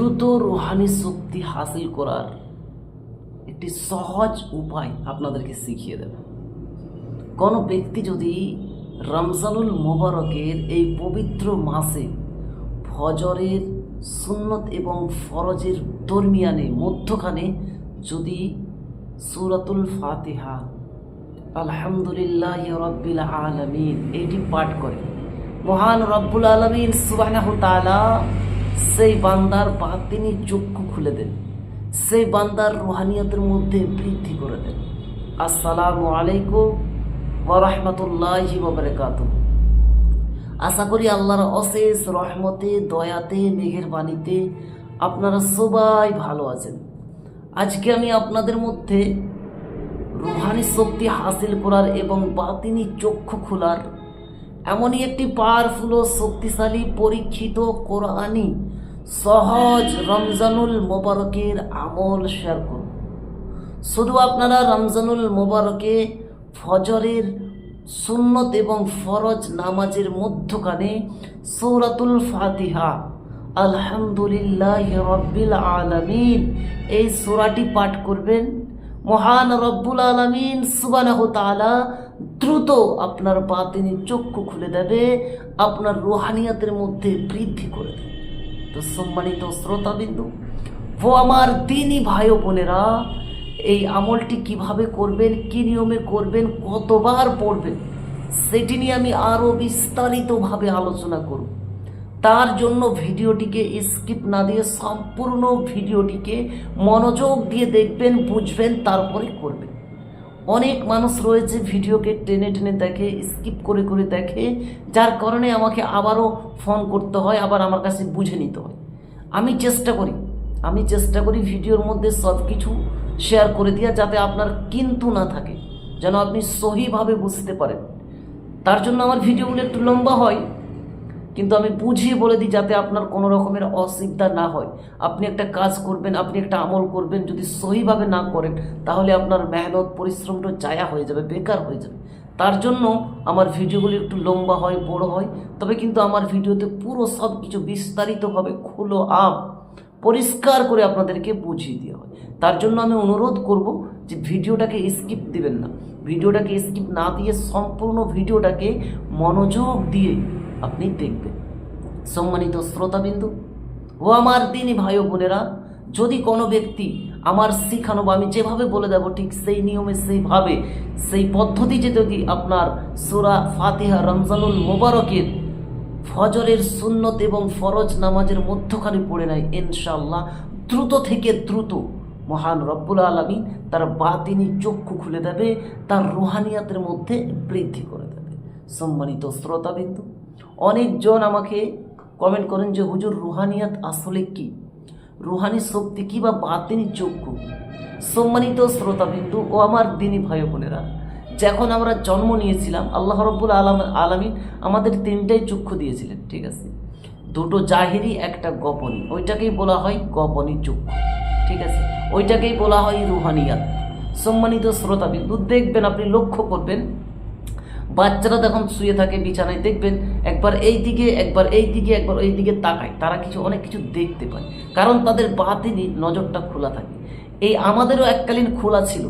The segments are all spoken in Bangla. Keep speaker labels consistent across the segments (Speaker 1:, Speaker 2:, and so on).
Speaker 1: দ্রুত রুহানি শক্তি হাসিল করার একটি সহজ উপায় আপনাদেরকে শিখিয়ে দেব। কোনো ব্যক্তি যদি রমজানুল মোবারকের এই পবিত্র মাসে ফজরের সুন্নত এবং ফরজের দরমিয়ানে মধ্যখানে যদি সুরাতুল ফাতিহা, আলহামদুলিল্লাহ রব্বিল আলমিন, এটি পাঠ করে, মহান রব্বুল আলমিন সুবাহ সেই বান্দার বা তিনি চক্ষু খুলে দেন। সেই বান্দার রুহানিয়তের মধ্যে বৃদ্ধি করে দেন। আসসালামু আলাইকুম ওরহমতুল্লাহি বাবরকাত আশা করি আল্লাহর অশেষ রহমতে, দয়াতে মেঘের বাণীতে আপনারা সবাই ভালো আছেন। আজকে আমি আপনাদের মধ্যে রুহানি শক্তি হাসিল করার এবং বাতিনি চক্ষু খোলার এমনই একটি পাওয়ারফুল ও শক্তিশালী পরীক্ষিত কোরআনি সহজ রমজানুল মোবারকের আমল শেয়ার করব শুধু আপনারা রমজানুল মোবারকে ফজরের সুন্নত এবং ফরজ নামাজের মধ্যখানে সৌরাতুল ফাতিহা, আলহামদুলিল্লাহ রব্বিল আলমিন, এই সুরাটি পাঠ করবেন। মহান রব্বুল আলমিন সুবানাহ তালা দ্রুত আপনার পা তিনি চক্ষু খুলে দেবে, আপনার রুহানিয়াতের মধ্যে বৃদ্ধি করে দেবে। তো সম্মানিত শ্রোতাবিন্দু, ও আমার দিনই ভাই বোনেরা, এই আমলটি কীভাবে করবেন, কি নিয়মে করবেন, কতবার পড়বেন, সেটি নিয়ে আমি আরও বিস্তারিতভাবে আলোচনা করব। তার জন্য ভিডিওটিকে স্কিপ না দিয়ে সম্পূর্ণ ভিডিওটিকে মনোযোগ দিয়ে দেখবেন, বুঝবেন, তারপরে করবেন। অনেক মানুষ রয়েছে ভিডিওকে টেনে টেনে দেখে, স্কিপ করে করে দেখে, যার কারণে আমাকে আবারও ফোন করতে হয়, আবার আমার কাছে বুঝে নিতে হয়। আমি চেষ্টা করি, আমি চেষ্টা করি ভিডিওর মধ্যে সব কিছু শেয়ার করে দেওয়া যাতে আপনার কিন্তু না থাকে, যেন আপনি সহিভাবে বুঝতে পারেন। তার জন্য আমার ভিডিওগুলো একটু লম্বা হয়। কিন্তু আমি বুঝিয়ে বলে দিই যাতে আপনার কোনো রকমের অসুবিধা না হয়। আপনি একটা কাজ করবেন, আপনি একটা আমল করবেন, যদি সহিভাবে না করেন, তাহলে আপনার মেহনত, পরিশ্রমটা জায়া হয়ে যাবে, বেকার হয়ে যাবে। তার জন্য আমার ভিডিওগুলি একটু লম্বা হয়, বড় হয়, তবে কিন্তু আমার ভিডিওতে পুরো সব কিছু বিস্তারিতভাবে খুলো আপ পরিষ্কার করে আপনাদেরকে বুঝিয়ে দেওয়া হয়। তার জন্য আমি অনুরোধ করব যে ভিডিওটাকে স্কিপ দিবেন না। ভিডিওটাকে স্কিপ না দিয়ে সম্পূর্ণ ভিডিওটাকে মনোযোগ দিয়ে আপনি দেখবেন। সম্মানিত শ্রোতাবিন্দু, ও আমার দিনই ভাই বোনেরা, যদি কোনো ব্যক্তি আমার শিখানো বা আমি যেভাবে বলে দেবো, ঠিক সেই নিয়মে, সেইভাবে, সেই পদ্ধতি পদ্ধতিতে যদি আপনার সুরা ফাতিহা, রমজানুল মোবারকের ফজরের সুন্নত এবং ফরজ নামাজের মধ্যখানে পড়ে নেয় ইনশাল্লাহ দ্রুত থেকে দ্রুত মহান রব্বুল আলমী তার বাতিনি চক্ষু খুলে দেবে, তার রুহানিয়াতের মধ্যে বৃদ্ধি করে দেবে। সম্মানিত শ্রোতাবিন্দু অনেকজন আমাকে কমেন্ট করেন যে, হুজুর, রুহানিয়াত আসলে কি? রুহানি শক্তি কি বা বাতিনি চক্ষু সম্মানিত শ্রোতাবিন্দু ও আমার দিনী ভাই বোনেরা, যখন আমরা জন্ম নিয়েছিলাম, আল্লাহ রব্বুল আলম, আলমিন আমাদের তিনটাই চক্ষু দিয়েছিলেন, ঠিক আছে? দুটো জাহিরি, একটা গোপনী। ওইটাকেই বলা হয় গোপনী চক্ষু, ঠিক আছে? ওইটাকেই বলা হয় রুহানিয়াত। সম্মানিত শ্রোতাবিন্দু, দেখবেন, আপনি লক্ষ্য করবেন বাচ্চারা যখন শুয়ে থাকে বিছানায়, দেখবেন একবার এই দিকে, একবার এই দিকে, একবার এই দিকে তাকায়। তারা কিছু, অনেক কিছু দেখতে পায়। কারণ তাদের বাতিনি নজরটা খোলা থাকে। এই আমাদেরও এককালীন খোলা ছিল।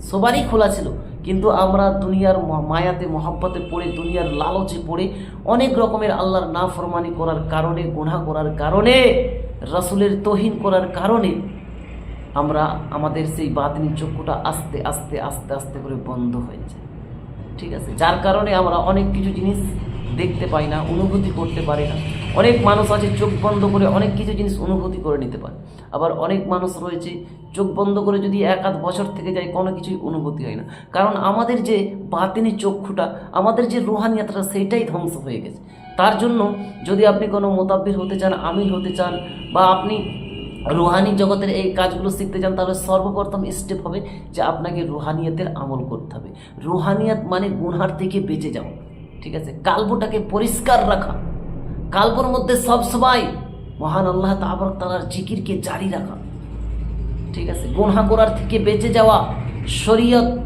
Speaker 1: সবারই খোলা ছিল। কিন্তু আমরা দুনিয়ার মায়াতে, মহাব্বতে পড়ে, দুনিয়ার লালচে পড়ে, অনেক রকমের আল্লাহর না ফরমানি করার কারণে, গুনাহ করার কারণে, রাসুলের তহিন করার কারণে আমরা আমাদের সেই বাতিনি চক্ষুটা আস্তে আস্তে আস্তে আস্তে করে বন্ধ হয়ে যায়। ঠিক আছে? যার কারণে আমরা অনেক কিছু জিনিস দেখতে পাই না, অনুভূতি করতে পারি না। অনেক মানুষ আছে, চোখ বন্ধ করে অনেক কিছু জিনিস অনুভূতি করে নিতে পারে। আবার অনেক মানুষ রয়েছে, চোখ বন্ধ করে যদি এক আধ বছর থেকে যায়, কোনো কিছুই অনুভূতি হয় না। কারণ আমাদের যে বাতিনি চক্ষুটা, আমাদের যে রুহানিয়াতটা সেইটাই ধ্বংস হয়ে গেছে। তার জন্য যদি আপনি কোনো মোতাব্বির হতে চান আমির হতে চান, বা আপনি রুহানি জগতের এই কাজগুলো শিখতে চান তাহলে সর্বপ্রথম স্টেপ হবে যে আপনাকে রুহানিয়াতের আমল করতে হবে। রুহানিয়াত মানে গুনহার থেকে বেঁচে যাওয়া। ঠিক আছে? কালবটাকে পরিষ্কার রাখা। কালবর মধ্যে সব সময় মহান আল্লাহ তাবরক তালার জিকিরকে জারি রাখা। ঠিক আছে? গুনহা করার থেকে বেঁচে যাওয়া, শরীয়ত,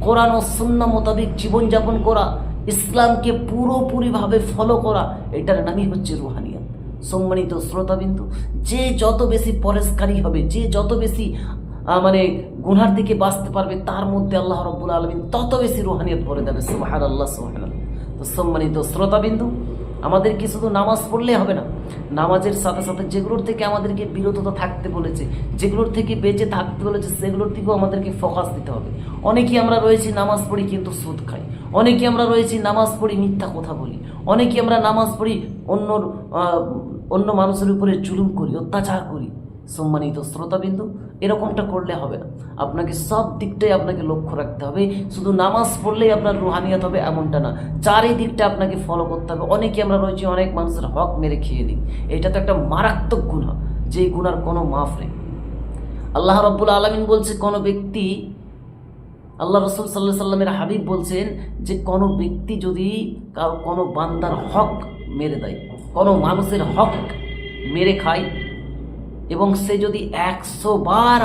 Speaker 1: কোরআন ও সুন্না মোতাবেক জীবনযাপন করা, ইসলামকে পুরোপুরিভাবে ফলো করা, এটার নামই হচ্ছে রুহানিয়াত। সম্মানিত শ্রোতাবিন্দু, যে যত বেশি পরেশকারী হবে, যে যত বেশি মানে গুনার দিকে বাঁচতে পারবে, তার মধ্যে আল্লাহ রব্বুল আলমিন তত বেশি রুহানিয়ত ভরে দেবে। সোহান আল্লাহ সুবাহান তো সম্মানিত শ্রোতাবিন্দু আমাদেরকে শুধু নামাজ পড়লে হবে না। নামাজের সাথে সাথে যেগুলোর থেকে আমাদেরকে বিরততা থাকতে বলেছে, যেগুলোর থেকে বেঁচে থাকতে বলেছে, সেগুলোর দিকেও আমাদেরকে ফোকাস দিতে হবে। অনেকেই আমরা রয়েছি নামাজ পড়ি কিন্তু সুদ খাই। অনেকে আমরা রয়েছি নামাজ পড়ি মিথ্যা কথা বলি। অনেকে আমরা নামাজ পড়ি অন্য অন্য মানুষের উপরে জুলুম করি, অত্যাচার করি। সম্মানিত শ্রোতাবিন্দু এরকমটা করলে হবে না। আপনাকে সব দিকটাই আপনাকে লক্ষ্য রাখতে হবে। শুধু নামাজ পড়লেই আপনার রুহানিয়াত হবে এমনটা না। চারিদিকটা আপনাকে ফলো করতে হবে। অনেকে আমরা রয়েছি, অনেক মানুষের হক মেরে খেয়ে দিই এটা তো একটা মারাত্মক গুণা যেই গুণার কোনো মাফ নেই। আল্লাহ রব্বুল আলমিন বলছে, কোনো ব্যক্তি, আল্লাহ রসুল সাল্লাহ সাল্লামের হাবিব বলছেন যে, কোনো ব্যক্তি যদি কারও কোনো বান্দার হক মেরে দেয়, কোনো মানুষের হক মেরে খায় এবং সে যদি একশো বার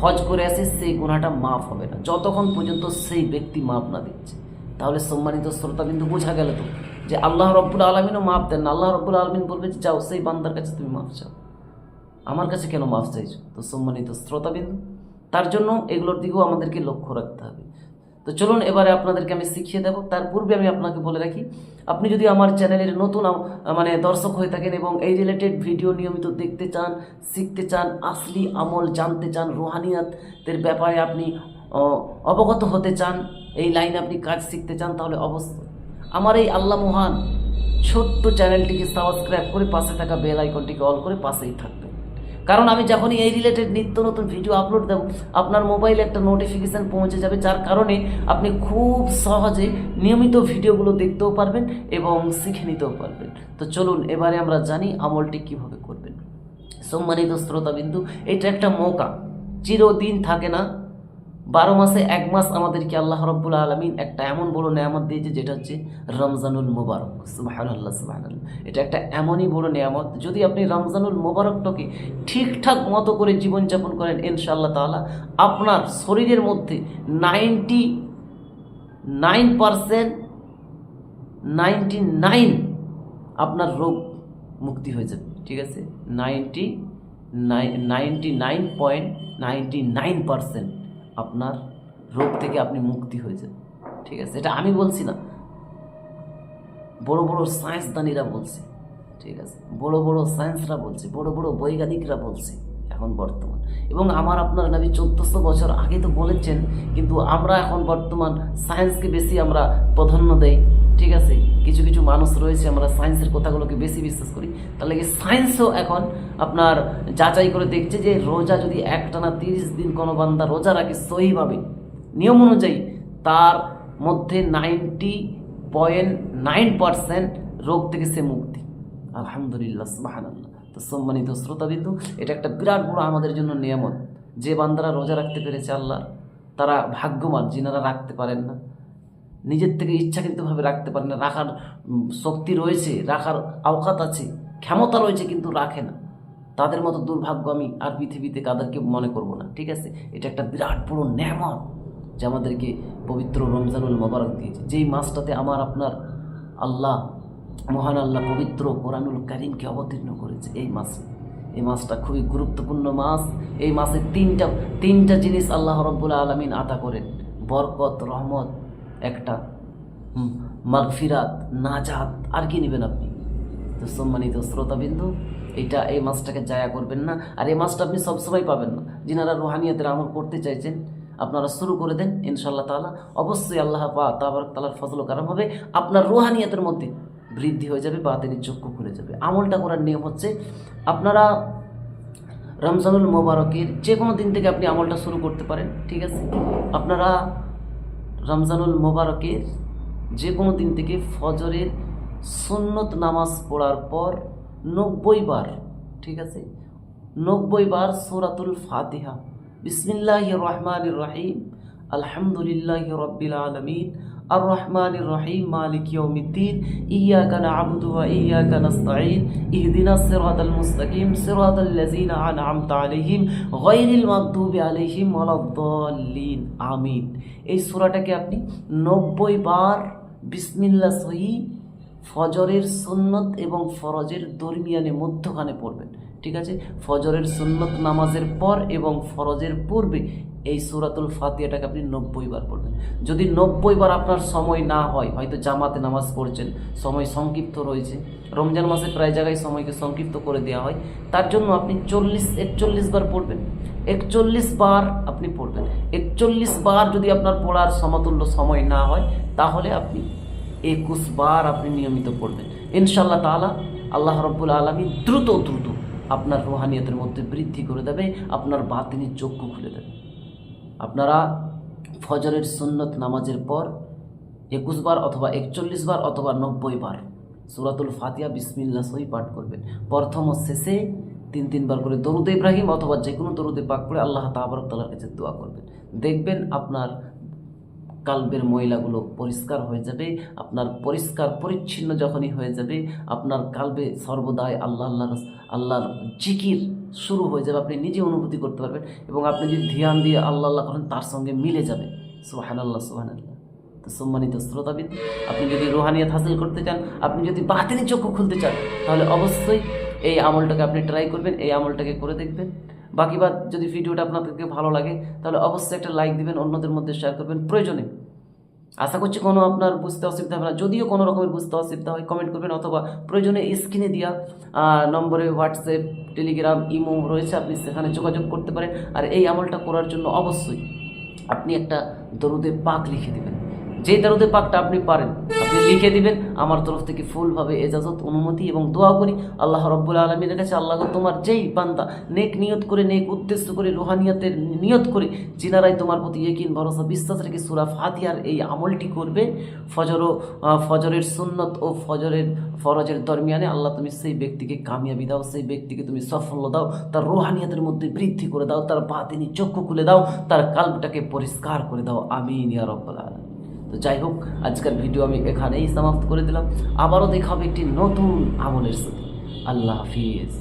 Speaker 1: হজ করে আসে সেই গুণাটা মাফ হবে না। যতক্ষণ পর্যন্ত সেই ব্যক্তি মাফ না দিচ্ছে। তাহলে সম্মানিত শ্রোতা কিন্তু বোঝা গেল তো যে আল্লাহ রব্বুল আলমিনও মাফ দেন না। আল্লাহ রব্বুল আলমিন বলবে যে, যাও, সেই বান্দার কাছে তুমি মাফ চাও। আমার কাছে কেন মাফ চাইছো? তো সম্মানিত শ্রোতাবিন্দু, তার জন্য এগুলোর দিকেও আমাদেরকে লক্ষ্য রাখতে হবে। তো চলুন, এবারে আপনাদেরকে আমি শিখিয়ে দেব। তার পূর্বে আমি আপনাকে বলে রাখি, আপনি যদি আমার চ্যানেলের নতুন মানে দর্শক হয়ে থাকেন এবং এই রিলেটেড ভিডিও নিয়মিত দেখতে চান, শিখতে চান, আসলি আমল জানতে চান, রুহানিয়াতের ব্যাপারে আপনি অবগত হতে চান, এই লাইনে আপনি কাজ শিখতে চান, তাহলে অবশ্যই আমার এই আল্লাহ মহান ছোট্ট চ্যানেলটিকে সাবস্ক্রাইব করে পাশে থাকা বেল আইকনটিকে অল করে পাশেই থাকবেন। কারণ আমি যখনই এই রিলেটেড নিত্য নতুন ভিডিও আপলোড দেব, আপনার মোবাইলে একটা নোটিফিকেশান পৌঁছে যাবে, যার কারণে আপনি খুব সহজে নিয়মিত ভিডিওগুলো দেখতেও পারবেন এবং শিখে নিতেও পারবেন। তো চলুন, এবারে আমরা জানি আমলটি কীভাবে করবেন। সম্মানিত শ্রোতাবিন্দু, এটা একটা মৌকা। চিরদিন থাকে না বারো মাসে এক মাস আমাদেরকে আল্লাহ রব্বুল আলমিন একটা এমন বড় নেয়ামত দিয়েছে, যেটা হচ্ছে রমজানুল মোবারক। সুবাহান আল্লাহ সুবাহান এটা একটা এমনই বড় নেয়ামত। যদি আপনি রমজানুল মোবারকটাকে ঠিকঠাক মতো করে জীবনযাপন করেন, ইনশাআল্লাহ তাআলা আপনার শরীরের মধ্যে ninety nine percent ninety nine আপনার রোগ মুক্তি হয়ে যাবে, ঠিক আছে? Ninety ninety nine point ninety nine percent. আপনার রোগ থেকে আপনি মুক্তি হয়ে যান। ঠিক আছে? এটা আমি বলছি না। বড় বড় সায়েন্সদানীরা বলছে। ঠিক আছে? বড় বড় সায়েন্সরা বলছে। বড় বড় বৈজ্ঞানিকরা বলছে এখন বর্তমান। এবং আমার আপনার নবী চোদ্দশো বছর আগে তো বলেছেন, কিন্তু আমরা এখন বর্তমান সায়েন্সকে বেশি আমরা প্রাধান্য দেই ঠিক আছে, কিছু কিছু মানুষ রয়েছে, আমরা সায়েন্সের কথাগুলোকে বেশি বিশ্বাস করি। তাহলে কি সায়েন্সও এখন আপনার যাচাই করে দেখছে যে রোজা যদি একটানা তিরিশ দিন কোনো বান্দা রোজা রাখে সহিভাবে, নিয়ম অনুযায়ী তার মধ্যে নাইনটি পয়েন্ট নাইন পার্সেন্ট রোগ থেকে সে মুক্তি। আলহামদুলিল্লাহ তো সম্মানিত শ্রোতাবিন্দু, এটা একটা বিরাট বড় আমাদের জন্য নিয়ামত। যে বান্দারা রোজা রাখতে পেরেছে আল্লাহ, তারা ভাগ্যবান, যিনারা রাখতে পারেন না। নিজের থেকে ইচ্ছাকৃতভাবে রাখতে পারে না। রাখার শক্তি রয়েছে, রাখার আওকাত আছে, ক্ষমতা রয়েছে কিন্তু রাখে না। তাদের মতো দুর্ভাগ্য আমি আর পৃথিবীতে কাদেরকে মনে করব না, ঠিক আছে? এটা একটা বিরাট বড় নেয়ামত যে আমাদেরকে পবিত্র রমজানুল মোবারক দিয়েছে। যেই মাসটাতে আমার আপনার আল্লাহ, মহান আল্লাহ পবিত্র কোরআনুল করিমকে অবতীর্ণ করেছে এই মাসে। এই মাসটা খুবই গুরুত্বপূর্ণ মাস। এই মাসে তিনটা তিনটা জিনিস আল্লাহ রব্বুল আলমিন আতা করেন। বরকত, রহমত একটা মাগফিরাত, নাজাত, আর কি নেবেন আপনি? তো সম্মানিত শ্রোতাবিন্দু, এটা এই মাছটাকে জায়া করবেন না, আর এই মাছটা আপনি সবসময় পাবেন না। যিনারা রুহানিয়াতের আমল করতে চাইছেন, আপনারা শুরু করে দেন ইনশাল্লাহ তালা অবশ্যই আল্লাহ পা তাবার তালার ফজল ও কারাম হবে, আপনার রুহানিয়াতের মধ্যে বৃদ্ধি হয়ে যাবে বা তিনি চক্ষু খুলে যাবে। আমলটা করার নিয়ম হচ্ছে, আপনারা রমজানুল মোবারকের যে কোনো দিন থেকে আপনি আমলটা শুরু করতে পারেন, ঠিক আছে? আপনারা রমজানুল মোবারকের যে কোনো দিন থেকে ফজরের সুন্নত নামাজ পড়ার পর নব্বই বার, ঠিক আছে? নব্বই বার সুরাতুল ফাতিহা। বিসমিল্লাহ রহমান রাহিম। আলহামদুলিল্লাহ রব্বিল আলমিন। আর রহমান রহিম মালিক ইয়ৌমিদ্দিন ইয়াকা না'বুদু ওয়া ইয়াকা নাস্তাঈন ইহদিনাস সিরাতাল মুস্তাকিম সিরাতাল লাযিনা আন'আমতা আলাইহিম গায়রিল মাগদুবি আলাইহিম ওয়ালাদ-দাল্লিন আমিন এই সূরাটাকে আপনি নব্বই বার বিসমিল্লাহ সহি ফজরের সুন্নত এবং ফরজের দরমিয়ানে মধ্যখানে পড়বেন। ঠিক আছে? ফজরের সুন্নত নামাজের পর এবং ফরজের পূর্বে এই সুরাতুল ফাতিয়াটাকে আপনি নব্বই বার পড়বেন। যদি নব্বই বার আপনার সময় না হয়, হয়তো জামাতে নামাজ পড়ছেন, সময় সংক্ষিপ্ত রয়েছে। রমজান মাসে প্রায় জায়গায় সময়কে সংক্ষিপ্ত করে দেওয়া হয়। তার জন্য আপনি চল্লিশ, একচল্লিশ বার পড়বেন। একচল্লিশ বার আপনি পড়বেন। একচল্লিশ বার যদি আপনার পড়ার সমতুল্য সময় না হয়, তাহলে আপনি একুশ বার আপনি নিয়মিত পড়বেন। ইনশাল্লাহ তাআলা আল্লাহ রব্বুল আলমী দ্রুত দ্রুত আপনার রোহানিয়তের মধ্যে বৃদ্ধি করে দেবে, আপনার বাতিনি চক্ষু খুলে দেবে। আপনারা ফজরের সুন্নত নামাজের পর একুশ বার অথবা একচল্লিশ বার অথবা নব্বই বার সুরাতুল ফাতিহা বিসমিল্লা সহি পাঠ করবেন। প্রথম ও শেষে তিন তিনবার করে দরুদ ইব্রাহিম অথবা যে কোনো দরুদে পাক করে আল্লাহ তাবরক তালার কাছে দোয়া করবেন। দেখবেন আপনার কালবের ময়লাগুলো পরিষ্কার হয়ে যাবে, আপনার পরিষ্কার পরিচ্ছন্ন যখনই হয়ে যাবে, আপনার কালবে সর্বদাই আল্লাহ আল্লাহ আল্লাহর জিকির শুরু হয়ে যাবে, আপনি নিজে অনুভূতি করতে পারবেন এবং আপনি যদি ধ্যান দিয়ে আল্লাহ আল্লাহ করেন, তার সঙ্গে মিলে যাবে। সুহান আল্লাহ সুহান আল্লাহ তো সম্মানিত শ্রোতাবিদ, আপনি যদি রোহানিয়াত হাসিল করতে চান, আপনি যদি বাতিনি চক্ষু খুলতে চান, তাহলে অবশ্যই এই আমলটাকে আপনি ট্রাই করবেন, এই আমলটাকে করে দেখবেন। বাকি বাদ যদি ভিডিওটা আপনাদেরকে ভালো লাগে, তাহলে অবশ্যই একটা লাইক দিবেন, অন্যদের মধ্যে শেয়ার করবেন প্রয়োজনে। আশা করছি কোনো আপনার বুঝতে অসুবিধা হবে না। যদিও কোনো রকমের বুঝতে অসুবিধা হয় কমেন্ট করবেন অথবা প্রয়োজনে স্ক্রিনে দেওয়া নম্বরে হোয়াটসঅ্যাপ টেলিগ্রাম ইমো রয়েছে, আপনি সেখানে যোগাযোগ করতে পারেন। আর এই আমলটা করার জন্য অবশ্যই আপনি একটা দরুদে পাক লিখে দেবেন। যে দরুদে পাকটা আপনি পারেন আপনি লিখে দিবেন আমার তরফ থেকে ফুলভাবে এজাজত অনুমতি এবং দোয়া করি আল্লাহ রব্বুল আলমীর কাছে। আল্লাহ তোমার যেই বান্দা নেক নিয়ত করে নেক উদ্দেশ্য করে রুহানিয়াতের নিয়ত করে যিনারাই তোমার প্রতি একিন ভরসা বিশ্বাস রেখে সুরা ফাতিহার এই আমলটি করবে ফজর ও, ফজরের সুন্নত ও ফজরের ফরজের দরমিয়ানে আল্লাহ তুমি সেই ব্যক্তিকে কামিয়াবি দাও সেই ব্যক্তিকে তুমি সাফল্য দাও তার রোহানিয়াতের মধ্যে বৃদ্ধি করে দাও তার বাতিনি চক্ষু খুলে দাও তার কাল্পটাকে পরিষ্কার করে দাও। আমিন ইয়া রব্বাল তো যাই হোক, আজকের ভিডিও আমি এখানেই সমাপ্ত করে দিলাম। আবারও দেখাবো একটি নতুন আমলের সাথে আল্লাহ হাফিজ।